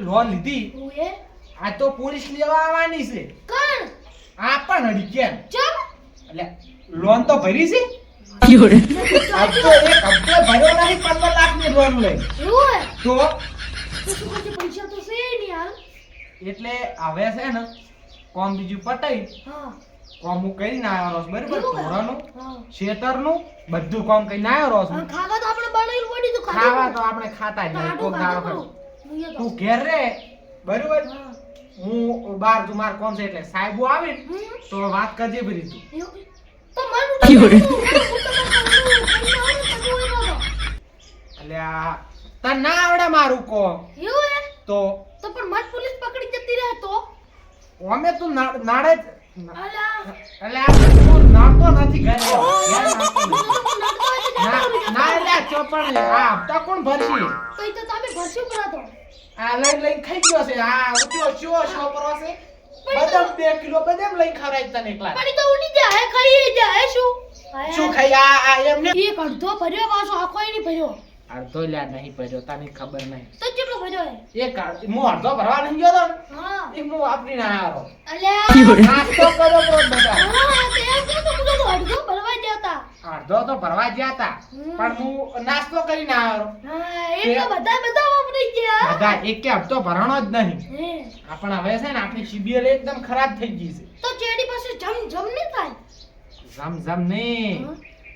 Loan લીધી. આ તો પોલીસ લેવા આવવાની છે. કોણ? આ પણ હડી કેમ? ચમ? એટલે લોન તો ભરી છે? હપ્તો એક હપ્તો ભર્યો નહીં પંદર લાખની લોન લઈ તો? તો શું કરશે પૈસા તો છે નહીં હાલ? એટલે હવે છે ને કોમ બીજું પટાઈ કોમ હું કરીને આવ્યો છું બરાબર? ઢોરાનું શેતરનું બધું કોમ કરીને આવ્યો છું અને ખાવા તો આપણે બનાવેલું પડી તો ખાવા તો આપણે ખાતા જ નહીં કોક દાડો ખાય. તું ઘેર રે. બરોબર? હું. બાર તું માર કોમ છે એટલે સાહેબો આવે તો વાત કરજે ભરી તું. એટલે આ તને ના આવડે મારું કોમ. તો? તું પકડી જતી જ- તો? અમે તું નાડે ઘરે. ઘેર નાડતો નથી. ઘરે. ના એટલે ચોપડ આ હપ્તા કોણ ભરશે? આ લઈ લઈ ખાઈ ગયો છે. આ ચો છો છોકરો છે બદામ બે કિલો બદામ લઈ ખવડાવી તને એકલા. શું? ખાઈ? આ આ એમને એક અડધો ભર્યો પાછો આખો નહીં ભર્યો. અડધો લ્યા નહીં ભર્યો તને ખબર નહીં. તો કેટલો ભર્યો હે? એક હું અડધો ભરવા નહીં ગયો તો હા. એ હું વાપરી ના આવ્યો અલે નાસ્તો કરો તો બધા. હા તે એમ તો મુજો અડધો ભરવા જતા અડધો તો ભરવા ગયા હતા પણ હું નાસ્તો કરીને આવ્યો હા તો બધા બધા વાપરી ગયા. બધા એક કે હપ્તો ભરણો જ નહીં. હે. પણ હવે છે ને આપણી સીબીએલ એકદમ ખરાબ થઈ ગઈ છે. તો ચેડી પાસે જમ જમ નહીં થાય? જમ જમ નહીં.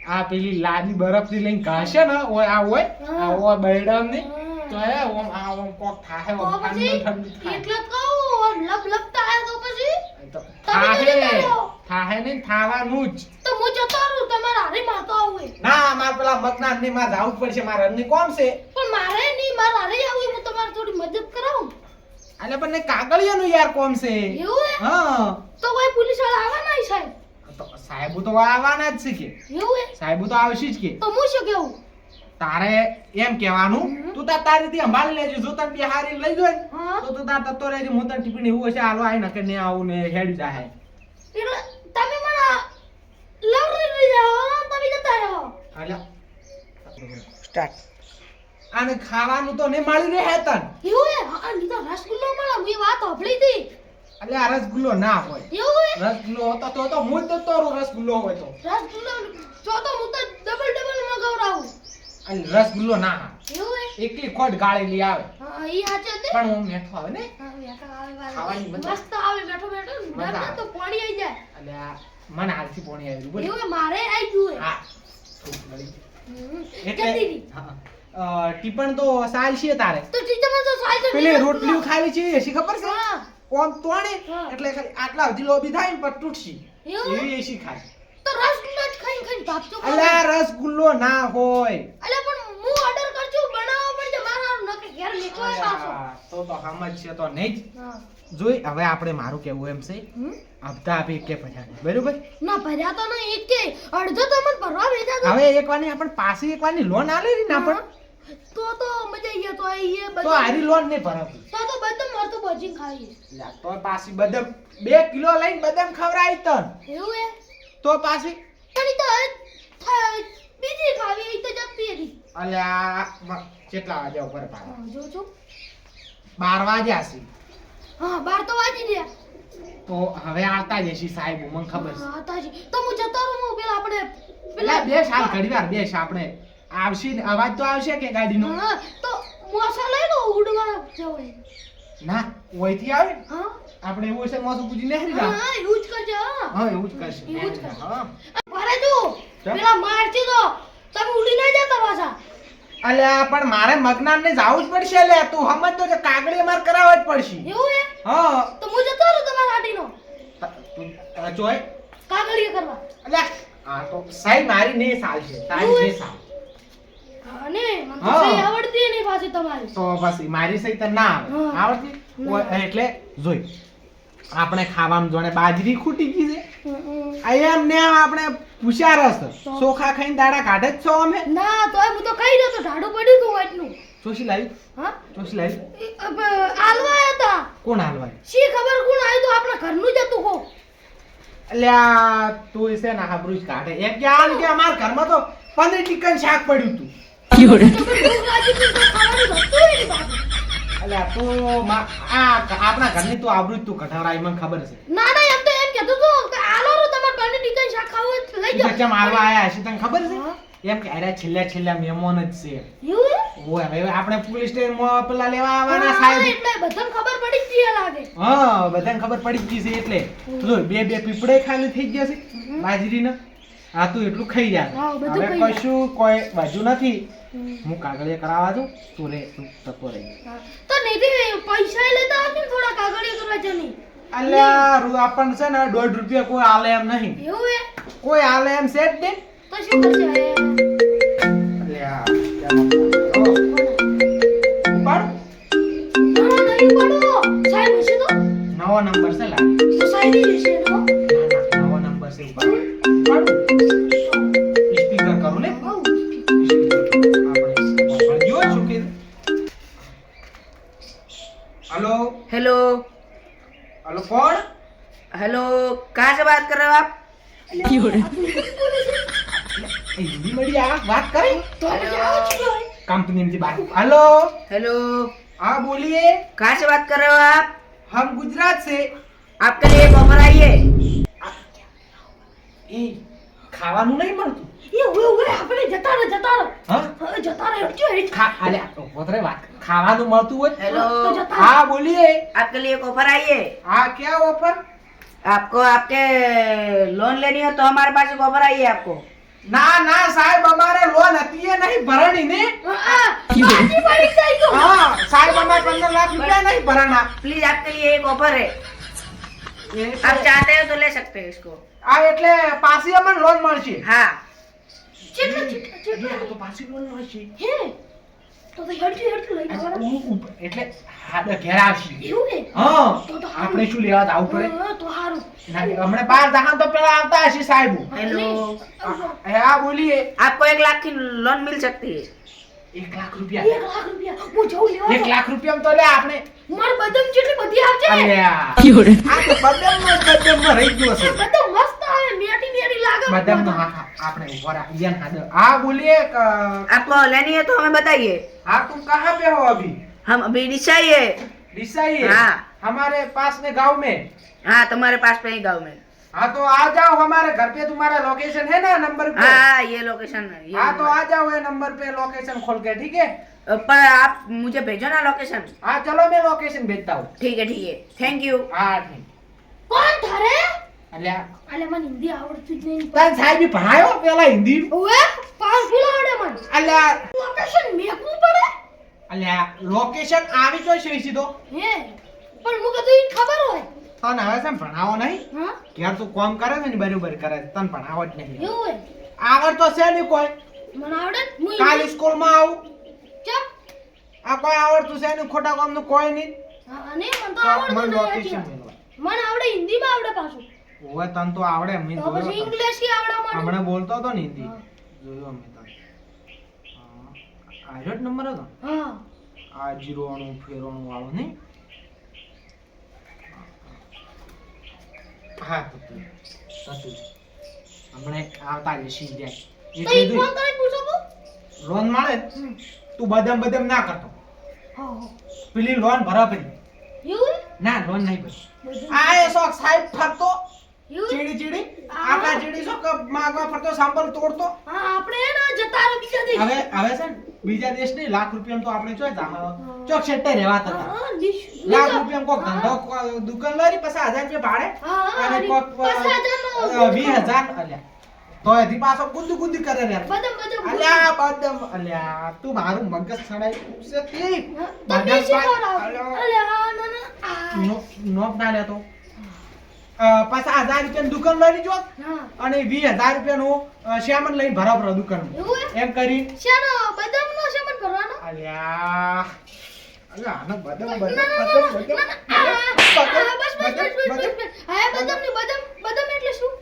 આ પેલી લાદી બરફથી લઈને કાશે ને ઓય આ હોય આ ઓય બૈડમની તો હે ઓમ આ ઓમ કોક થાહે તો ઓમ ઠંડી ઠંડી થાય એટલે કહું લપ લપતા આયા તો પછી? થાહે થાહે ને થાવાનું જ. તો હું જતો રહું તમારા હારે મારતો આવું ના માર પેલા મગનાથની માં જાવું પડશે મારા ની કોમ છે? પણ મારે નહીં મારા હારે આવું હું તમારે થોડી મદદ કરાવું. અને પણ કાગળિયાનું યાર કોમ છે? એવું હા. તો કોઈ પોલીસવાળા આવવાના હશે સાહેબ તો આવવાના જ છે કે. સાહેબુ તો આવશે જ કે. તો હું શું કેવું? તારે એમ કહેવાનું તું તાર તારી રીતે સંભાળી લેજો જો તને બિહારી લઈ જોય તો તું તાર તત્તો રહેજે હું તને ટિપ્પણી એવું હશે હાલો આઈ નકે ને આવું ને હેડ જાહે એટલે તમે મને લવરી લઈ જાઓ તમે જતા રહો. સ્ટાર્ટ અને ખાવાનું તો ને મળી રહે તન એવું હે હા તો રસગુલ્લો મળે મેં વાત સાંભળી હતી. એટલે આ રસગુલ્લો ના હોય. એવું રસગુલ્લો હતો તો તો હું જ તો રસગુલ્લો હોય તો. રસગુલ્લો જો તો હું તો ડબલ ડબલ મગાવરાવું અને રસગુલ્લો ના એવું એકલી ખોટ ગાળેલી આવે. હા ઈ હાચે તે પણ હું મેઠો આવે ને? હા મેઠો આવે ખાવાની મસ્ત આવે મેઠો મેઠો. ડર તો પાણી આવી જાય. આ મને હાલથી પોણી આવી બોલ. એવું મારે આવી ગયું હા. એટલે હા. ટીપણ તો સાલ છે તારે. તો ટીચર તો સાયકલ પેલી રોટલીઓ ખાવી છે એસી ખબર છે? હા. ઓમ તોડે એટલે ખાલી આટલા સુધી લોબી થાય ને પર તૂટશી. એવું? એસી ખાય તો રસગુલ્લો જ ખાઈ ખાઈ ભાગતો અલા રસગુલ્લો ના હોય. અલા પણ હું ઓર્ડર કરજો બનાવવા પડશે. મારા નકે ઘેર પાછો. તો તો સમજ છે તો નહીં જ. જોઈ હવે આપણે મારું કેવું એમ છે? હપ્તા આપી કે પૈસા બરોબર? ના ભર્યા તો નહીં એક કે અડધો તો મને ભરવા ભેજા હવે એક વારની આપણે પાસે એક વારની લોન આલેલી ના પણ તો તો મજા આવી તો આ બધું તો આરી લોન નહીં ભરાતી. તો તો બધું મરતું બચી ખાઈએ લા તો પાછી બદામ બે કિલો લઈને બદામ ખવરાઈ તન. એવું એ તો પાછી પણ તો બીજી ખાવી તો જતી હતી અલ્યા કેટલા વાગે ઉપર પાડે જો છો બાર વાગ્યા છે. હા બાર તો વાગી ગયા. તો હવે આવતા જશી સાહેબ મને ખબર છે. આવતા તો હું જતો રહું પેલા આપણે પેલા બે સાલ ઘડીવાર બે આપણે આવશે ને? અવાજ તો આવશે કે ગાડીનો? તો મોસા લઈ લો ઉડવા જવાય ના ઓયથી આવે હા. આપણે એવું છે મોસું પૂજી ને હા એવું જ કરજો હા. એવું જ કરશે. એવું જ કરશે. હા. ભરે પેલા મારતી દો. તમે ઉડી ના જતા પાછા. અલ્યા પણ મારે મગનાર ને જવું જ પડશે લે તું સમજ તો કે કાગળી માર કરાવવા જ પડશે. એવું હે હા. તો હું જતો રહું તમારા ગાડીનો? ત- જોય. કાગળિયા કરવા. અલ્યા આ તો સાહેબ મારી નહીં છે તારી? નહીં ચાલ અને મને તો સહી આવડતી નહીં પાછી તમારી. તો પછી મારી સહી ના આવે. આવડતી? એટલે જોઈ આપણે ખાવામાં જોણે બાજરી ખૂટી ગઈ છે. એમ ને આપણે રસ તો? ચોખા ખાઈને દાડા કાઢે જ છો અમે? ના તો હું તો કહી દઉં તો ઢાડું પડ્યું તું એટલું ચોસી લાવી. હા? ચોસી લાવી. એ, આલવા હતા કોણ હાલવાય શી ખબર કોણ આવ્યું તો આપણા ઘરનું જ હતું હો. આ તું છે ને હાબરું જ કાઢે. એક કે હાલ કે અમારા ઘરમાં તો પનીર ટીકન શાક પડ્યું તું હતી. આપણા ઘરની તું આબરૂ તું કઢાવરાય મને ખબર છે. ના ના એમ તો એમ કહેતો તો કે આલો રો તમાર ઘરની ટીકન શાક ખાવું હોય તો લઈ તું કેમ આવા આયા હશે તને ખબર છે? એમ કે અરે છેલ્લા છેલ્લા મહેમાન જ છે. ઓય હવે આપણે પોલીસ સ્ટેશનમાં પેલા લેવા આવવાના સાહેબ. એટલે બધાને ખબર પડી જ ગઈ લાગે હા બધાને ખબર પડી જ ગઈ છે એટલે. જો બે બે પીપળે ખાલી થઈ ગયા છે બાજરી બાજરીના. આ તું એટલું ખાઈ જા. હવે કશું કોઈ બાજુ નથી. હું કાગળિયા કરાવવા દઉં તું રે તું તકો રહી. તો નહીં પૈસા લેતા આવજો ને થોડા કાગળિયા કરવા જની. અલ્યા રૂ આપણને છે ને દોઢ રૂપિયા કોઈ આલે એમ નહીં. એવું હે? કોઈ આલે એમ છે જ નહીં તો શું કરશે અલ્યા ના ના નવો નંબર છે લા. તો સાહેબ ના, ના, નવો નંબર છે ઉપાડ. ઉપાડ સ્પીકર કરું ને હઉ. આપણે વાપરજો શું કીધું हेलो हेलो हेलो कौन हेलो कहाँ से बात कर रहे हो आप हिंदी मीडिया बात करें તો પછી આવો જ હોય. कंपनी में बात हेलो हेलो हाँ बोलिए कहाँ से बात कर रहे हो आप हम गुजरात से आपके लिए एक ऑफर आई है એ ખાવાનું નહીં મળતું એ હવે હવે આપણે જતા રહો જતા રહો હા હવે જતા રહો હટજો હેઠ. ખા અલે પોતરે વાત ખાવાનું મળતું હોય हेलो તો જતા રહો. हाँ बोलिए आपके लिए एक ऑफर आई है हाँ क्या ऑफर आपको आपके लोन लेनी हो तो हमारे पास एक ऑफर आई है आपको ના ના સાહેબ અમારે લોન હતી એ નહીં ભરણી ને હા, હા. બાજી પડી જાય તો. હા સાહેબ અમારે પંદર લાખ રૂપિયા નહીં ભરાના प्लीज आपके लिए एक ऑफर है એ आप चाहते हो तो ले सकते हैं इसको આ એટલે પાછી અમને લોન મળશે हाँ ચેટલા, ચેટલા, એટલે ચેટલા. આ તો પાછી લોન મળશે હે તો તો હેડજો હેડજો લઈ જવાના. હું ઉપ- એટલે હાડે ઘેર આવશે એવું હે હા તો તો હારું. આપણે શું લેવા જવું પડે હા, તો હારું ના, હમણાં બાર જહાન તો પેલા આવતા હશે સાહેબ हेलो હા બોલીએ आपको एक लाख की लोन मिल सकती है એક લાખ રૂપિયા એક લાખ રૂપિયા હું જઉં લેવા એક લાખ રૂપિયા તો લે આપણે માર બદામ જેટલી બધી આવશે અલ્યા આ તો બદામમાં જ બદામમાં રહી ગયો છે બદામ મસ્ત આવે મેટી મેટી લાગે બદામનો હા હા આપણે ઉભા રાખ ઈયાન હાડે હા બોલીએ ક- आपको लेनी है तो हमें बताइए हाँ तुम कहाँ पे हो अभी हम अभी डिसाई है डिसा ही है हाँ। हमारे पास में गांव में हाँ तुम्हारे पास पे ही गाँव में हाँ तो आ जाओ हमारे घर पे तुम्हारा लोकेशन है ना नंबर पे हाँ हाँ ये लोकेशन है ये हाँ तो नंबर। आ जाओ ये नंबर पे लोकेशन खोल के ठीक है पर आप मुझे भेजो ना लोकेशन हाँ चलो मैं लोकेशन भेजता हूँ ठीक है ठीक है थैंक यू हाँ ठीक કોણ થારે અલ્યા અલે મને હિન્દી આવડતું જ નહીં તાર સાહેબે ભણાયો પેલા હિન્દી ઓએ પાવરફુલ આવડે મને અલ્યા લોકેશન મેકવું પડે અલ્યા લોકેશન આવી તો છે સીધો હે પણ મુકે તો ઈ ખબર હોય તને હવે છે ને ભણાવો નહીં? યાર તું કોમ કરે છે ને બરોબર કરે છે? તને ભણાવો જ નહીં આગળ તો છે નહીં કોઈ. મને આવડે માં કાલ સ્કૂલમાં આવું. ચમ આ કોઈ આવડતું છે નહીં ખોટા કામનું કોઈ નહીં. અને મને તો આવડતું આવડે હિન્દીમાં આવડે પાછું. ઓવે તને તો આવડે મેં તો પછી ઇંગ્લિશ ય આવડે મને હમણાં બોલતો હતો ને હિન્દી. જોયો હા. જ નંબર હતો? હા. આ જીરોવાનું ફેરવાનું વાળું નહીં? હા તો તું તો હમણાં આવતા જશે જાય તો ફોન પૂછો લોન મળે? તું બદામ બદામ ના કરતો. પેલી લોન ભરા પેલી ના લોન નહીં ભરી. આ એ શોખ સાહેબ ફરતો? ચીડી ચીડી? આ. આકા ચીડી શોખ માગવા ફરતો સાંભળ તોડતો? હા આપણે હે ને જતા રહો બીજા દેશ. હવે હવે છે બીજા દેશ ને લાખ રૂપિયા તો આપણે ચોય જા ચોક શેટ્ટે રહેવાતા હતા. લાખ રૂપિયા કોક ધંધો દુકાન લારી પછી હજાર રૂપિયા ભાડે. અને કોક વીસ હજાર અલ્યા. તો એથી પાછો ગુંદી ગુંદી કરે રે. બદામ બદામ અલ્યા બદમ. અલ્યા તું મારું મગજ સડાઈ છે તે. શી કરો? અલ્યા, અલે, ના, ના. નો- લેતો. પાછા હજાર રૂપિયાની દુકાન લઈ જો અને વીસ હજાર રૂપિયાનું શ્યામન લઈને ભરા ભરા દુકાન? એમ? કરી. શાનો? બદામનો સામાન ભરવાનો? અલ્યા. અલ્યા બદામ બદામ બદામ. બદામ? એટલે શું?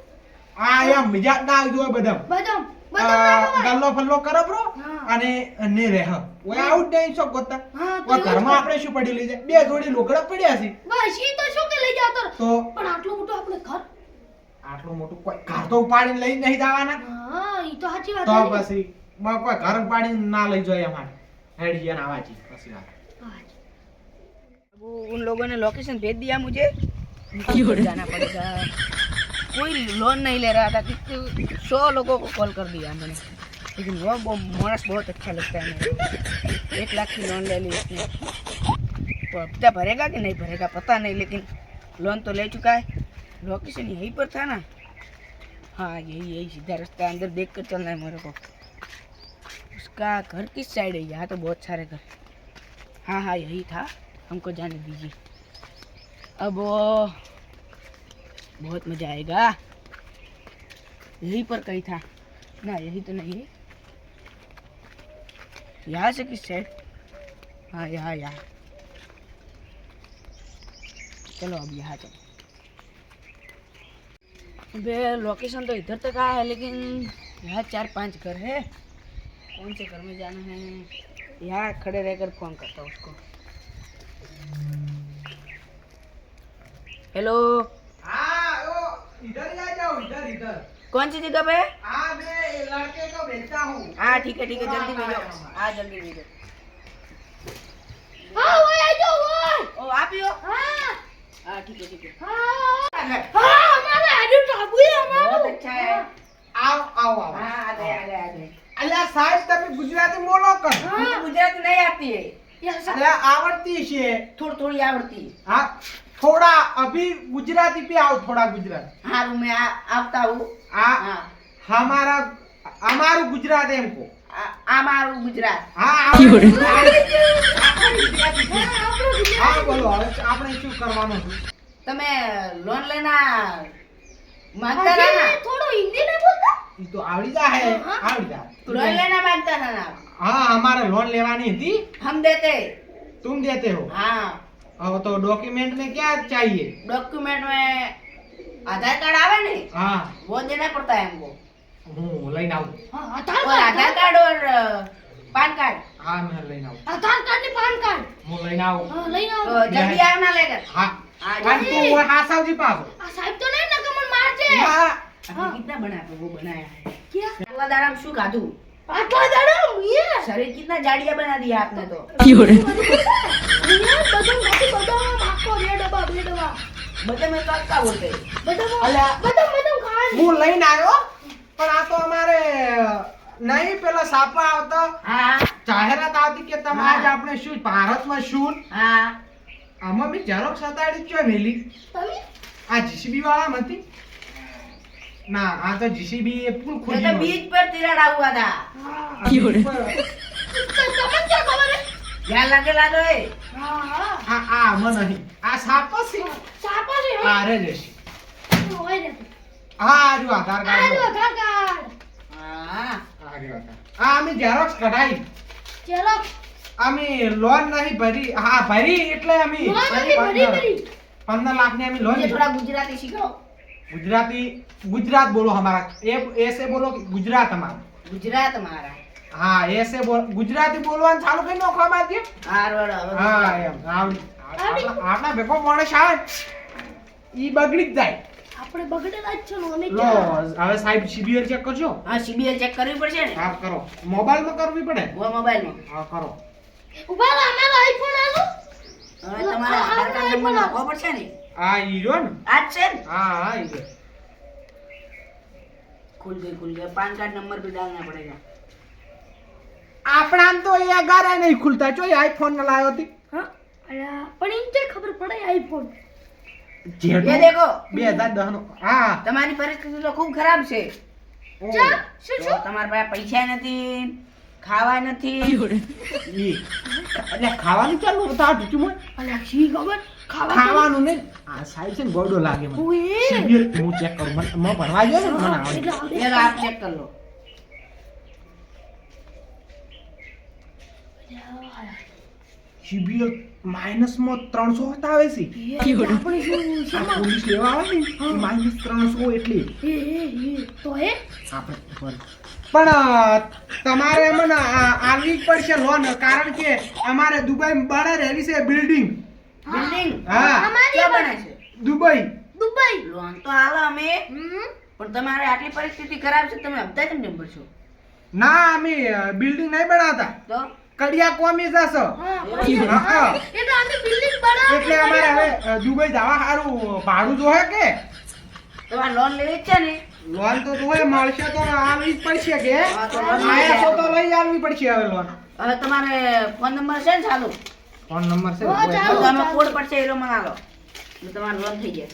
આ એમ મિજાજ ના આવી જોઈએ બદામ. બદામ. ગલ્લો ફલ્લો કરો બ્રો હા. અને ને રહે ઓય આવું જ નહીં શોખ ગોતા હા, તો ઓય એવું જ ઘરમાં કર. આપણે શું પડી લઈ જાય બે જોડી લોકડા પડ્યા છે બસ, ઈ તો શું કે લઈ જાવ તો. તો પણ આટલું મોટું આપણે ઘર આટલું મોટું કોઈ ઘર તો ઉપાડીને લઈ નહીં જવાના હા ઈ તો સાચી વાત તો છે. પછી માં કોઈ ઘર ઉપાડીને ના લઈ જાય અમારે હેડી ગયા આવા જી પછી વાત હા. वो उन लोगों ने लोकेशन भेज दिया मुझे उनको जाना पड़ेगा कोई लोन नहीं ले रहा था, कितने सौ लोगों को कॉल कर दिया मैंने। लेकिन वो वो मानस बहुत अच्छा लगता है मेरे एक लाख की लोन ले ली उसने। तो हफ़्ता भरेगा कि नहीं भरेगा, पता नहीं, लेकिन लोन तो ले चुका है। लोकेशन यहीं पर था ना। हाँ यही यही सीधा रास्ता अंदर देख कर चलना है मेरे को। उसका घर किस साइड है? यहाँ तो बहुत सारे घर। हाँ हाँ यही था। हमको जाने दीजिए। अब वो बहुत मज़ा आएगा। यहीं पर कहीं था। ना, यही तो नहीं है। यहाँ से किस साइड? हाँ यहाँ यहाँ। चलो, अब यहाँ चलो। लोकेशन तो इधर तक आया है, लेकिन यहाँ चार पाँच घर है। कौन से घर में जाना है? यहाँ खड़े रहकर फ़ोन करता हूँ उसको। हेलो कौन सी जगह पे हाँ मैं लड़के को भेजता हूँ हाँ ठीक है ठीक है जल्दी भेजो हाँ जल्दी भेजो હા ઓય આજો ઓય ओ आप ही हो હા हाँ ठीक है ठीक है હા હા અમારે આજુ ટાબુ છે बहुत અમારું अच्छा है આવ આવ આવ हाँ आ गए आ गए आ गए અલ્યા સાહેબ તમે ગુજરાતી બોલો કર मुझे गुजराती नहीं आती है યસ અલ્યા આવડતી છે थोड़ी थोड़ी आवड़ती है હા થોડા અભી ગુજરાતી પી आओ થોડા गुजरात હારું मैं આવતા હું આ हमारा અમારું ગુજરાત है हमको આ મારું ગુજરાત. હા હા બોલો આપણે શું કરવાનું છે? તમે લોન લેના માંગતા ના થોડું હિન્દી નહીં બોલતા? ઈ તો આવડી જા હે આવડી જા લોન લેના માંગતા ના હા અમારે લોન લેવાની હતી. હમ દેતે. તુમ દેતે હો. હા. अब तो डॉक्यूमेंट में क्या चाहिए डॉक्यूमेंट में आधार कार्ड आवे नहीं हाँ वो देना पड़ता है हमको હું લઈને આવું હા આધાર और आधार કાર્ડ कार्ड और अ, पान कार्ड હા મેં લઈને આવું આધાર કાર્ડ ને પાન કાર્ડ હું લઈને આવું હા લઈને तो આવો जल्दी आवना लेकर હા हाँ અને जल्दी તું ઓય હાસાવજી પાછો આ સાહેબ તો નહીં નકર મને મારશે ના, आपने कितना बना तो वो बनाया है क्या अगला दाड़ा में शू खाधू આટલા દાડા મુએ शरीर कितना जाड़िया बना दिया आपने तो આ તો અમારે નહીં પેલા સાપા આવતા. જાહેરાત આવતી કે તમે આજ આપણે શું ભારતમાં શું? હા. આમાં મેં ઝેરોક્ષ હતાડી ચો મેલી આ જીસીબી વાળા હતી? ના આ તો જીસીબી એ ફૂલ ખોલી બીજ પર તિરાડ આવવા દા. યાર લાગે લાડો એ? હા આ મને નહીં. આ સાપ છે. સાપ છે હા. રે લે હા જો આધાર કાર્ડ. આ જો આધાર કાર્ડ. હા આ અમે ઝેરોક્સ કઢાઈ. ઝેરોક્સ અમે લોન નહીં ભરી. હા ભરી એટલે અમે પંદર લાખની અમે લોન થોડા ગુજરાતી શીખો. ગુજરાતી ગુજરાત બોલો અમારા. એ એસે બોલો ગુજરાત અમારા. ગુજરાત અમારા હા એ છે ગુજરાતી બોલવાનું ચાલુ કરી નાખો આમાં જે આપણા ભેગો મોણે શાન ઈ બગડી જ જાય. આપણે બગડેલા જ છે અમે લો હવે સાહેબ સીબીઆર ચેક કરજો. હા સીબીઆર ચેક કરવી પડશે ને? હા કરો. મોબાઈલ મોબાઈલમાં કરવી પડે? મોબાઈલ મોબાઈલમાં. હા કરો. ઊભા રહો અમારો આઈફોન આલો. હવે તમારા આધાર કાર્ડ નંબર નાખવો પડશે ને? હા ઈ જો ને? આ છે ને? હા હા ઈ ખુલ ગઈ ખુલ ગઈ પાન કાર્ડ નંબર બી ડાલના પડેગા આપણા તો અહીંયા અગારે નહીં ખુલતા. જો આઈફોન ના લાવ્યો હતી. પણ એમ કે ખબર પડે આઈફોન જે દેખો. 2010 નો હા. તમારી પરિસ્થિતિ તો ખૂબ ખરાબ છે. તમારા પાસે પૈસા નથી ખાવા નથી. એટલે ખાવાનું ચાલુ બતાવ તું મને અલ્યા શી ખબર? ખાવાનું ને આ સાહેબ છે ને ગોડો લાગે મને. હું ચેક કરું. મને ભણવા જાય આપ ચેક કરી લો. સીબીએ માઇનસમાં ત્રણસો બતાવે છે. પોલીસ લેવા આવે ને માઇનસ ત્રણસો એટલે. પણ તમારે મને આવી પડશે લોન કારણ કે અમારે દુબઈ બહાર રહેલી છે બિલ્ડિંગ. બિલ્ડિંગ? હા. દુબઈ. દુબઈ. લોન તો આવે અમે. પણ તમારે આટલી પરિસ્થિતિ ખરાબ છે તમે હપ્તા કેમ ભરશો. ના અમે બિલ્ડિંગ નહીં બનાવતા. તો? કડિયા કોમી જશો. એટલે અમારે હવે દુબઈ જવા સારું ભાડું જોહે કે? તમારે લોન લેવી છે ને. લોન તો જોહે મળશે તો આલવી પડશે કે? હા, તો લઈ આયા છો. તો લઈ આલવી પડશે હવે લોન હવે તમારે ફોન નંબર છે ને ચાલુ? ફોન નંબર છે? ચાલો. તમે કોડ પડશે એ મને આલો તમારે લોન થઈ જાય.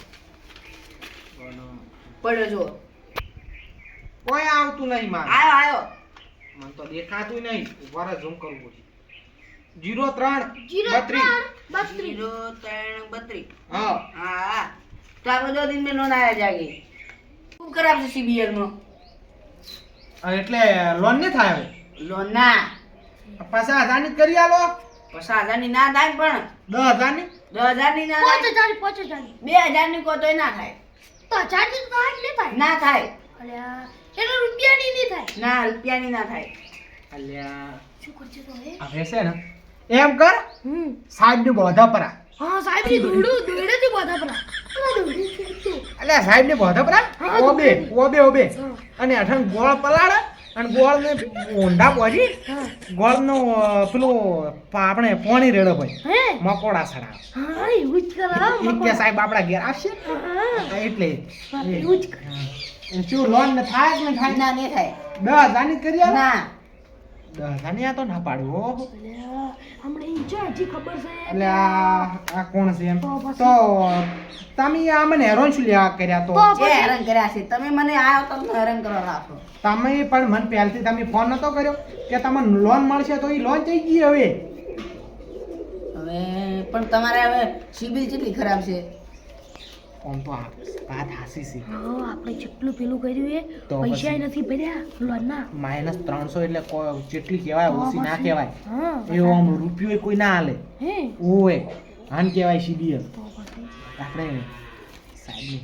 પડ્યો જો કોઈ આવતું નહીં મારે. આયો આયો. મને તો દેખાતું નહીં. ઊભા ઝૂમ કરવું પડશે જીરો ત્રણ બત્રીસ. જીરો ત્રણ બત્રીસ. હા. હા. તો આપણે દો દિન મેં લોન આવ્યા જાગે. ખૂબ ખરાબ છે સીબીએલ નો એટલે લોન ને થાય હવે? લોન ના. પાછા આધાની કરી આલો. પાછા આધાની ના થાય પણ. દસ હજારની? દસ હજારની ના પાંચ હજારની પાંચ હજારની. બે હજારની કોતોય ના થાય. તો હજારની તો થાય. ના થાય. અલ્યા એટલે રૂપિયાની નહીં થાય. ના રૂપિયાની ના થાય. અલ્યા. શું કરજે તો હે આ ભેસે ને? એમ કર. હમ. સાહેબની બોધા પરા. હા સાહેબની દોડું દોડેથી બધા પરા. અલા દોડી છે તો અલ્યા સાહેબની બોધા પરા? ઓબે ઓબે ઓબે. અને અઠણ ગોળ પલાડ અને ગોળ ને ઊંડા પહોંચી ગોળ નો પેલું આપણે પોણી રેડો ભાઈ. મકોડા સડા હા એવું જ કરા કે સાહેબ આપણા ઘેર આવશે? એટલે. એવું જ કર શું લોન ને થાય કે નહીં થાય ના નહીં થાય. દસ હજારની કરી ના. દસ હજારની આ તો ના પાડવો. હમણે ઈ છે હજી ખબર છે? એટલે આ આ કોણ છે એમ? તો તમે આ મને હેરાન શું લેવા કર્યા તો? હેરાન કર્યા છે તમે મને આયો તો તમને હેરાન કરવા રાખો તમે પણ મને પહેલથી તમે ફોન નતો કર્યો કે તમને લોન મળશે તો એ લોન થઈ ગઈ હવે? હવે પણ તમારે હવે સિબિલ કેટલી ખરાબ છે? આમ તો વાત હાસી છે. હા આપણે જેટલું પેલું કર્યું એ પૈસા? નથી ભર્યા લોનના. માઇનસ ત્રણસો એટલે જેટલી કહેવાય ઓછી ના કહેવાય. એવો આમ રૂપિયો કોઈ ના હાલે. હે? ઓએ આન કહેવાય સીડીએલ આપણે સાહેબ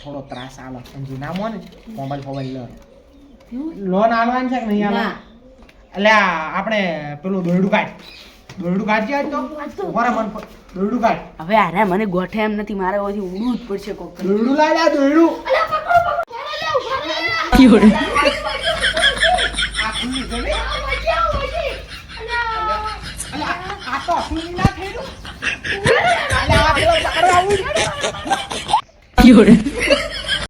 થોડો ત્રાસ આલો. સમજી ના મોને મોબાઈલ ફોબાઈલ લો લોન આલવાની છે કે નહીં આલવાની? એટલે આપણે પેલું દોરડું કાઢ. દોરડું કાઢજે આજ તો. ઊભા મન પર. દોરડું કાઢ. હવે આરે મને ગોઠે એમ નથી મારે ઓછી ઉડવું જ પડશે કોક દોરડું લાય લા દોરડું. અલ્યા પકડો